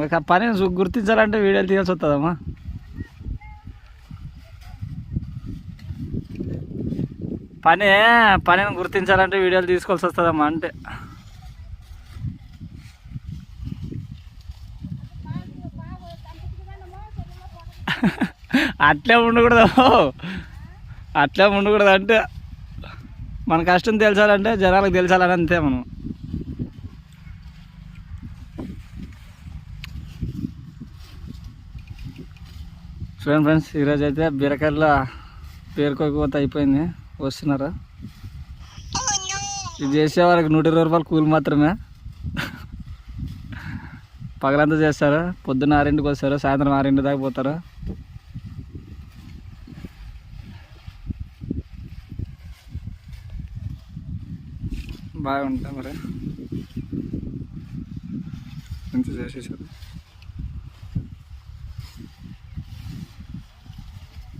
ఇంకా పని గుర్తించాలంటే వీడియోలు తీయాల్సి వస్తుందమ్మా పని పనిని గుర్తించాలంటే వీడియోలు తీసుకోవాల్సి వస్తుందమ్మా అంటే అట్లే ఉండకూడదు. అట్లే ఉండకూడదు అంటే మన కష్టం తెలిసాలంటే జనాలకు తెలిసాలని అంతే మనం. చూడండి ఫ్రెండ్స్ ఈరోజు అయితే బీరకాయల పేరుకోకపోతే అయిపోయింది. వస్తున్నారు? ఇది చేసే వాళ్ళకి నూట ఇరవై రూపాయలు కూలి మాత్రమే. పగలంతా చేస్తారు? పొద్దున్న ఆరింటికి వస్తారు? సాయంత్రం ఆరింటి దాకా పోతారు? బాగుంటా మరి. మంచిగా చేసేసారు.